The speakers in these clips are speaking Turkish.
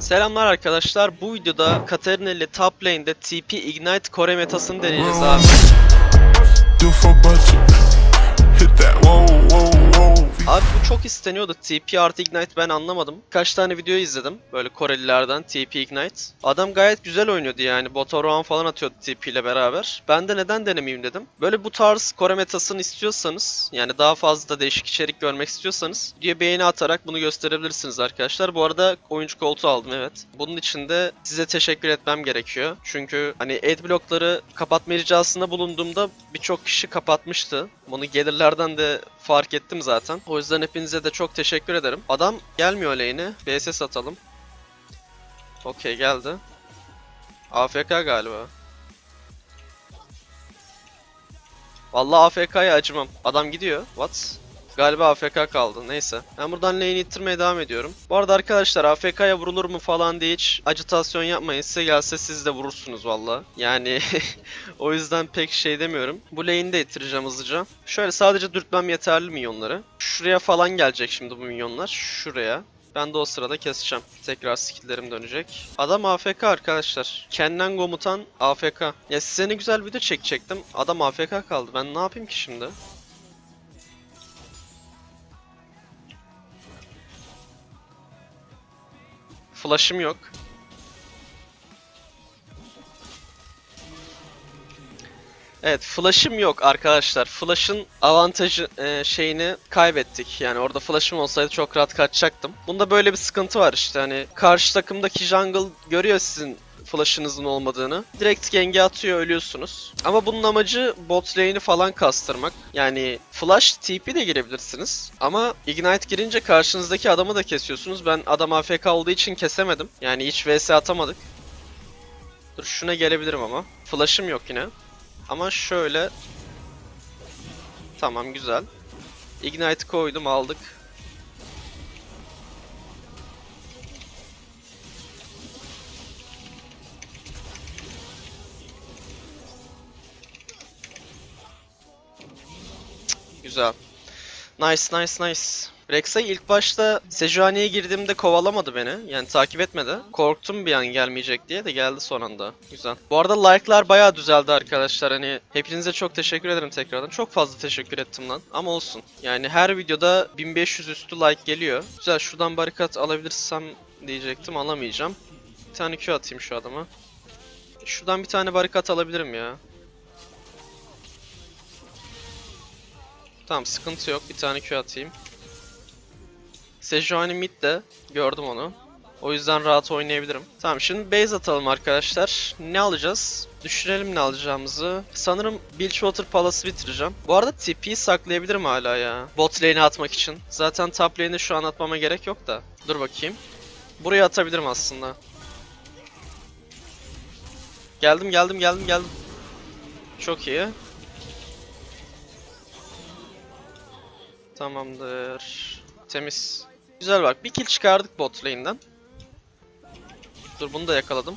Selamlar arkadaşlar. Bu videoda Katarina ile top lane'de TP Ignite Core metasını deneyeceğiz abi. Abi çok isteniyordu. TP artı Ignite ben anlamadım. Kaç tane video izledim. Böyle Korelilerden TP Ignite. Adam gayet güzel oynuyordu yani. Bota roam falan atıyordu TP ile beraber. Ben de neden denemeyeyim dedim. Böyle bu tarz Core metasını istiyorsanız yani daha fazla da değişik içerik görmek istiyorsanız diye beğeni atarak bunu gösterebilirsiniz arkadaşlar. Bu arada oyuncu koltuğu aldım evet. Bunun için de size teşekkür etmem gerekiyor. Çünkü hani adblockları kapatma ricasında bulunduğumda birçok kişi kapatmıştı. Bunu gelirlerden de fark ettim zaten. O yüzden hepinize de çok teşekkür ederim. Adam gelmiyor lane'e. BSS atalım. Okey geldi. AFK galiba. Vallahi AFK'ya acımam. Adam gidiyor. What? Galiba AFK kaldı. Neyse. Ben buradan lane'i ittirmeye devam ediyorum. Bu arada arkadaşlar AFK'ya vurulur mu falan diye hiç acitasyon yapmayın. Size gelse siz de vurursunuz valla. Yani o yüzden pek şey demiyorum. Bu lane'i de ittireceğim hızlıca. Şöyle sadece dürtmem yeterli minyonları. Şuraya falan gelecek şimdi bu minyonlar. Şuraya. Ben de o sırada keseceğim. Tekrar skilllerim dönecek. Adam AFK arkadaşlar. Kennen komutan AFK. Ya size ne güzel video çekecektim. Adam AFK kaldı. Ben ne yapayım ki şimdi? Flash'ım yok. Evet, flash'ım yok arkadaşlar. Flash'ın avantajı e, şeyini kaybettik. Yani orada flash'ım olsaydı çok rahat kaçacaktım. Bunda böyle bir sıkıntı var işte hani karşı takımdaki jungle görüyor sizin flash'ınızın olmadığını. Direkt genge atıyor ölüyorsunuz. Ama bunun amacı bot lane'i falan kastırmak. Yani flash TP de girebilirsiniz. Ama ignite girince karşınızdaki adamı da kesiyorsunuz. Ben adam AFK olduğu için kesemedim. Yani hiç vs atamadık. Dur şuna gelebilirim ama. Flash'ım yok yine. Ama şöyle... Tamam güzel. Ignite koydum aldık. Güzel. Nice nice nice. Rek'Sai ilk başta Sejuani'ye girdiğimde kovalamadı beni. Yani takip etmedi. Korktum bir an gelmeyecek diye de geldi son anda. Güzel. Bu arada like'lar bayağı düzeldi arkadaşlar. Hani hepinize çok teşekkür ederim tekrardan. Çok fazla teşekkür ettim lan. Ama olsun. Yani her videoda 1500 üstü like geliyor. Güzel şuradan barikat alabilirsem diyecektim. Alamayacağım. Bir tane Q atayım şu adama. Şuradan bir tane barikat alabilirim ya. Tamam sıkıntı yok. Bir tane Q atayım. Sejuani mid de gördüm onu. O yüzden rahat oynayabilirim. Tamam şimdi base atalım arkadaşlar. Ne alacağız? Düşünelim ne alacağımızı. Sanırım Bilgewater Palace'ı bitireceğim. Bu arada TP'yi saklayabilirim hala ya. Bot lane'e atmak için. Zaten top lane'e şu an atmama gerek yok da. Dur bakayım. Buraya atabilirim aslında. Geldim geldim geldim geldim. Çok iyi. Tamamdır. Temiz. Güzel bak. Bir kill çıkardık bot lane'den. Dur bunu da yakaladım.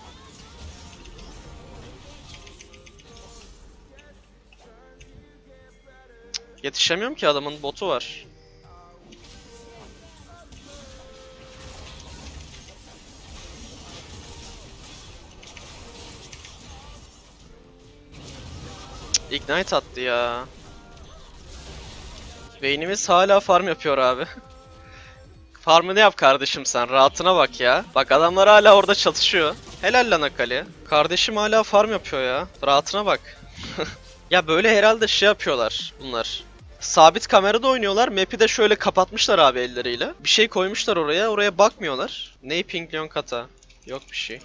Cık, Yetişemiyorum ki adamın botu var. Ignite attı ya. Beynimiz hala farm yapıyor abi. Farmını yap kardeşim sen. Rahatına bak ya. Bak adamlar hala orada çatışıyor. Helal lan Akali. Kardeşim hala farm yapıyor ya. Rahatına bak. ya böyle herhalde şey yapıyorlar bunlar. Sabit kamerada oynuyorlar. Map'i de şöyle kapatmışlar abi elleriyle. Bir şey koymuşlar oraya. Oraya bakmıyorlar. Ney pinglion kata? Yok bir şey.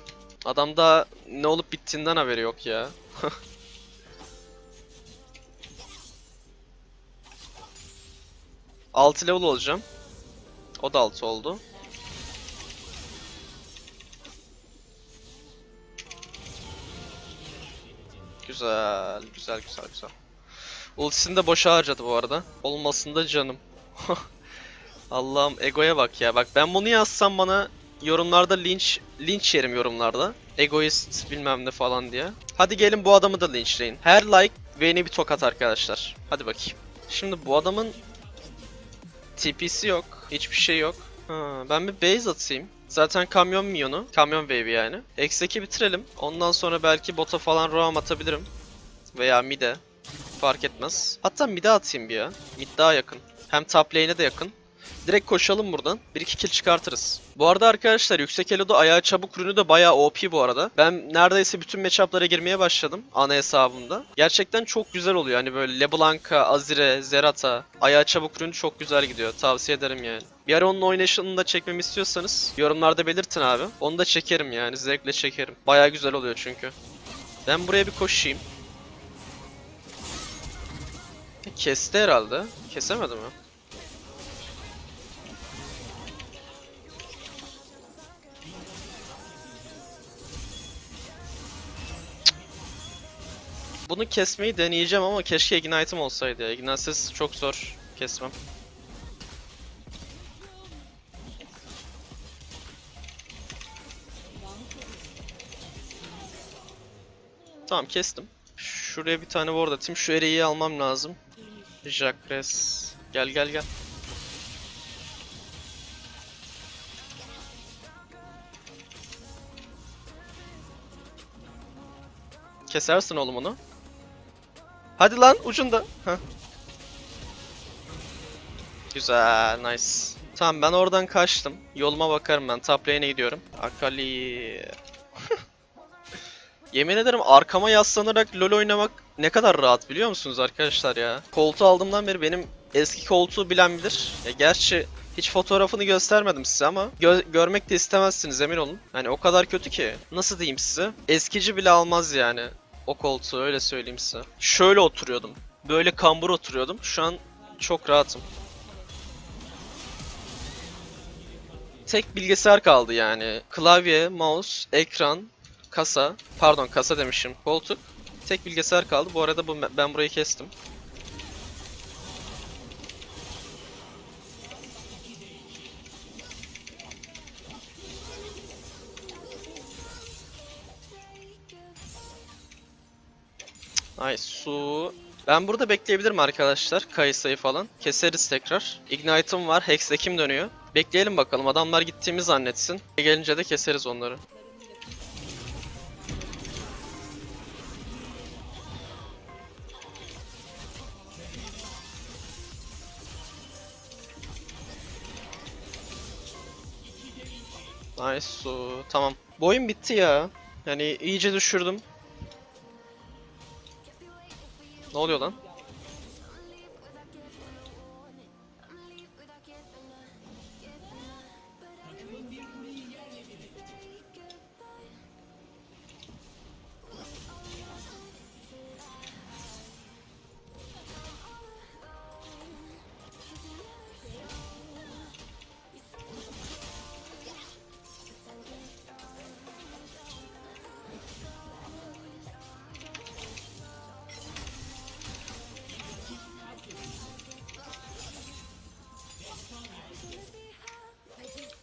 Adamda ne olup bittiğinden haberi yok ya. Altı level olacağım. O da 6 oldu. Güzel, güzel, güzel, güzel. Ultisini de boşa harcadı bu arada. Olmasında canım. Allah'ım egoya bak ya. Bak ben bunu yazsam bana yorumlarda linç linç yerim yorumlarda. Egoist bilmem ne falan diye. Hadi gelin bu adamı da linçleyin. Her like Vayne'e bir tokat arkadaşlar. Hadi bakayım. Şimdi bu adamın TP'si yok. Hiçbir şey yok. Ha, ben bir base atayım. Zaten kamyon minyonu. Kamyon wave yani. X'deki bitirelim. Ondan sonra belki bota falan roam atabilirim. Veya mid'e. Fark etmez. Hatta mid'e atayım bir ya. Mid daha yakın. Hem top lane'e de yakın. Direkt koşalım buradan. 1-2 kill çıkartırız. Bu arada arkadaşlar yüksek elo'da ayağı çabuk ürünü de bayağı OP bu arada. Ben neredeyse bütün matchup'lara girmeye başladım ana hesabımda. Gerçekten çok güzel oluyor. Hani böyle LeBlanc'a, Azire, Zerata, ayağı çabuk ürünü çok güzel gidiyor. Tavsiye ederim yani. Bir ara onun oynayışını da çekmemi istiyorsanız yorumlarda belirtin abi. Onu da çekerim yani. Zevkle çekerim. Bayağı güzel oluyor çünkü. Ben buraya bir koşayım. Kesti herhalde. Kesemedi mi? Bunu kesmeyi deneyeceğim ama keşke Ignite'ım olsaydı ya. Ignite'siz çok zor kesmem. Tamam kestim. Şuraya bir tane ward atayım. Şu eriyi almam lazım. Jacques. Gel gel gel. Kesersin oğlum onu. Hadi lan ucunda. Heh. Güzel, nice. Tamam ben oradan kaçtım. Yoluma bakarım ben. Top gidiyorum. Akali. Yemin ederim arkama yaslanarak LoL oynamak ne kadar rahat biliyor musunuz arkadaşlar ya? Koltuğu aldığımdan beri benim eski koltuğu bilen bilir. Ya gerçi hiç fotoğrafını göstermedim size ama gö- görmek de istemezsiniz emin olun. Hani o kadar kötü ki. Nasıl diyeyim size? Eskici bile almaz yani o koltuğu öyle söyleyeyim size. Şöyle oturuyordum. Böyle kambur oturuyordum. Şu an çok rahatım. Tek bilgisayar kaldı yani. Klavye, mouse, ekran, kasa. Pardon kasa demişim. Koltuk. Tek bilgisayar kaldı. Bu arada bu ben burayı kestim. Ay su. Ben burada bekleyebilirim arkadaşlar. Kayısayı falan. Keseriz tekrar. Ignite'ım var. Hex kim dönüyor. Bekleyelim bakalım. Adamlar gittiğimi zannetsin. Gelince de keseriz onları. Nice su. Tamam. Bu oyun bitti ya. Yani iyice düşürdüm. Ne oluyor lan?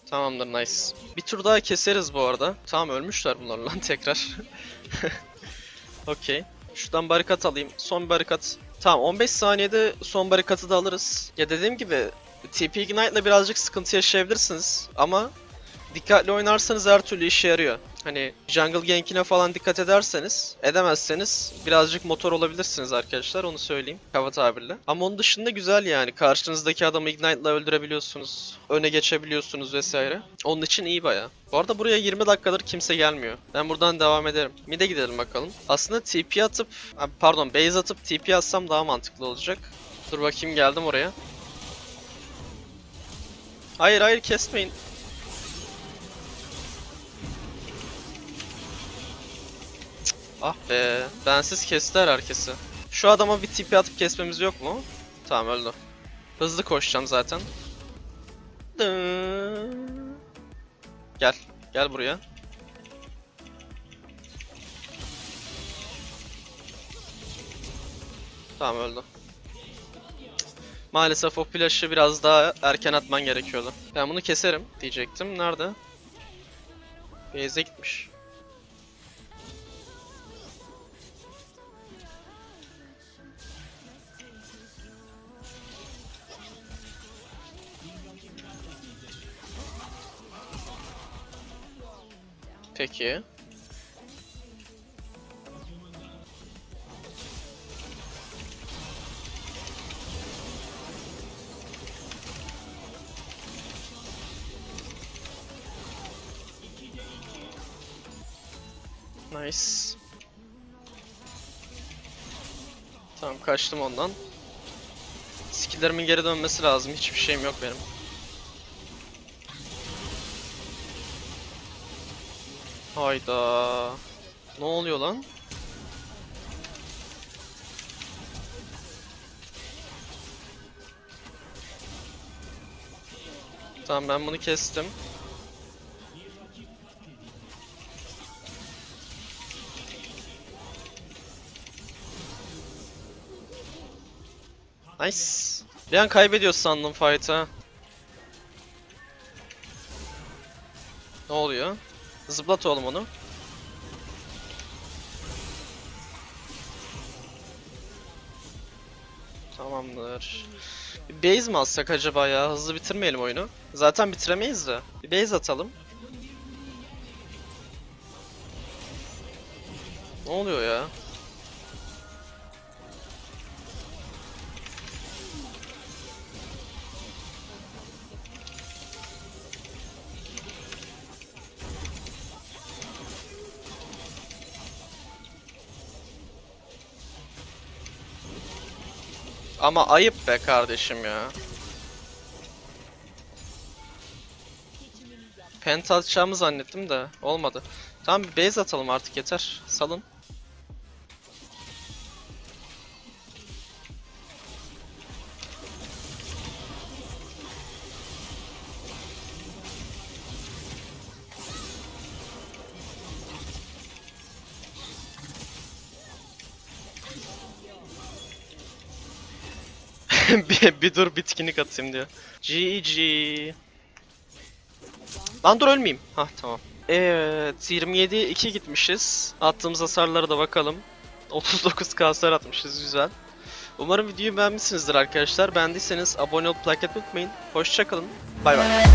Tamamdır nice. Bir tur daha keseriz bu arada. Tamam ölmüşler bunlar lan tekrar. Okey. Şuradan barikat alayım. Son barikat. Tamam 15 saniyede son barikatı da alırız. Ya dediğim gibi TP Ignite'la birazcık sıkıntı yaşayabilirsiniz ama dikkatli oynarsanız her türlü işe yarıyor. Hani jungle gankine falan dikkat ederseniz, edemezseniz birazcık motor olabilirsiniz arkadaşlar onu söyleyeyim kaba tabirle. Ama onun dışında güzel yani karşınızdaki adamı Ignite'la öldürebiliyorsunuz, öne geçebiliyorsunuz vesaire. Onun için iyi baya. Bu arada buraya 20 dakikadır kimse gelmiyor. Ben buradan devam ederim. Mid'e gidelim bakalım. Aslında TP atıp, pardon base atıp TP atsam daha mantıklı olacak. Dur bakayım geldim oraya. Hayır hayır kesmeyin. Ah be. Bensiz kestiler herkesi. Şu adama bir TP atıp kesmemiz yok mu? Tamam öldü. Hızlı koşacağım zaten. Gel. Gel buraya. Tamam öldü. Maalesef o flash'ı biraz daha erken atman gerekiyordu. Ben bunu keserim diyecektim. Nerede? Base'e gitmiş. Peki. Nice. Tamam kaçtım ondan. Skill'lerimin geri dönmesi lazım. Hiçbir şeyim yok benim. Hayda. Ne oluyor lan? Tamam ben bunu kestim. Nice. Bir an kaybediyoruz sandım fight'ı. Ne oluyor? Zıplat oğlum onu. Tamamdır. Bir base mi atsak acaba ya? Hızlı bitirmeyelim oyunu. Zaten bitiremeyiz de. Bir base atalım. Ne oluyor ya? Ama ayıp be kardeşim ya. Penta atacağımı zannettim de olmadı. Tamam base atalım artık yeter. Salın. bir, bir dur bitkinlik atayım diyor. GG. Lan dur ölmeyeyim. Hah tamam. Evet 27 2 gitmişiz. Attığımız hasarlara da bakalım. 39 hasar atmışız güzel. Umarım videoyu beğenmişsinizdir arkadaşlar. Beğendiyseniz abone olup like etmeyi unutmayın. Hoşçakalın. Bay bay.